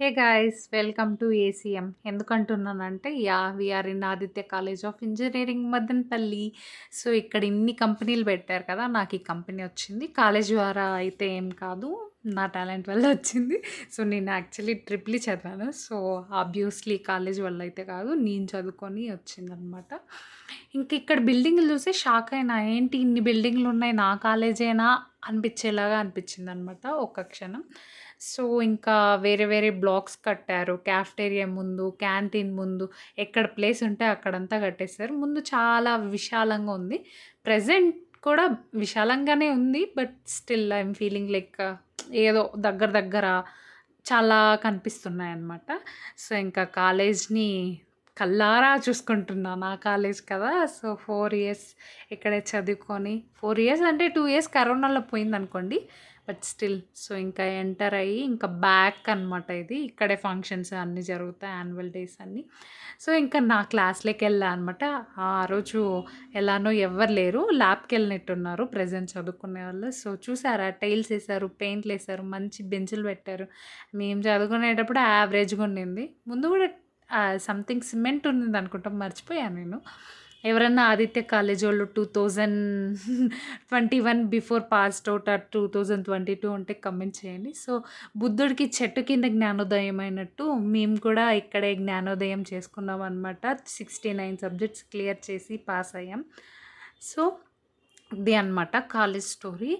Hey guys welcome to ACM ఎందుకంటున్నానంటే yeah we are in Aditya college of engineering Madanapalle. So ఇక్కడ ఇన్ని కంపెనీలు పెట్టారు కదా నాకు ఈ కంపెనీ వచ్చింది. కాలేజ్ ద్వారా అయితే ఏం కాదు నా టాలెంట్ వల్ల వచ్చింది. సో నేను యాక్చువల్లీ ట్రిప్లీ e చదివాను. సో ఆబ్వియస్లీ కాలేజ్ వల్ల అయితే కాదు నేను చదువుకొని వచ్చిందనమాట. ఇంక ఇక్కడ బిల్డింగ్లు చూసి షాక్ అయినా ఏంటి ఇన్ని బిల్డింగ్లు ఉన్నాయి? నా కాలేజేనా? అనిపించేలాగా అనిపించింది అనమాట ఒక్క క్షణం. సో ఇంకా వేరే వేరే బ్లాక్స్ కట్టారు. క్యాఫ్టేరియా ముందు క్యాంటీన్ ముందు ఎక్కడ ప్లేస్ ఉంటే అక్కడంతా కట్టేశారు. ముందు చాలా విశాలంగా ఉంది. ప్రజెంట్ కూడా విశాలంగానే ఉంది. But still I'm feeling like ఏదో దగ్గర దగ్గర చాలా కనిపిస్తున్నాయి అన్నమాట సో ఇంకా కాలేజ్ని కల్లారా చూసుకుంటున్నా నా కాలేజ్ కదా. సో ఫోర్ ఇయర్స్ ఇక్కడే చదువుకొని ఫోర్ ఇయర్స్ అంటే టూ ఇయర్స్ కరోనాలో పోయింది అనుకోండి బట్ స్టిల్ సో ఇంకా ఎంటర్ అయ్యి ఇంకా బ్యాక్ అనమాట ఇది. ఇక్కడే ఫంక్షన్స్ అన్నీ జరుగుతాయి యాన్యువల్ డేస్ అన్నీ. సో ఇంకా నా క్లాస్లోకి వెళ్ళా అనమాట ఆ రోజు ఎలానో ఎవరు లేరు. ల్యాబ్కి వెళ్ళినట్టున్నారు. ప్రజెంట్ చదువుకునే వాళ్ళు. సో చూసారా? టైల్స్ వేసారు పెయింట్లు వేసారు మంచి బెంచులు పెట్టారు. మేము చదువుకునేటప్పుడు యావరేజ్గా ఉండింది. ముందు కూడా సంథింగ్ సిమెంట్ ఉంది అనుకుంటాం మర్చిపోయాను నేను. ఎవరన్నా ఆదిత్య కాలేజ్ వాళ్ళు two thousand twenty one before passed out or two thousand twenty two ఉంటే కమెంట్ చేయండి. సో బుద్ధుడికి చెట్టు కింద జ్ఞానోదయం అయినట్టు మేము కూడా ఇక్కడే జ్ఞానోదయం చేసుకున్నాం అనమాట సిక్స్టీ నైన్ సబ్జెక్ట్స్ క్లియర్ చేసి పాస్ అయ్యాం. సో ఇది అనమాట కాలేజ్ స్టోరీ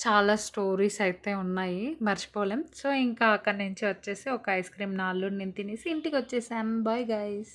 చాలా స్టోరీస్ అయితే ఉన్నాయి మర్చిపోలేం. సో ఇంకా అక్కడి నుంచి వచ్చేసి ఒక ఐస్ క్రీమ్ నాలుగు నేను తినేసి ఇంటికి వచ్చేసాం. Bye guys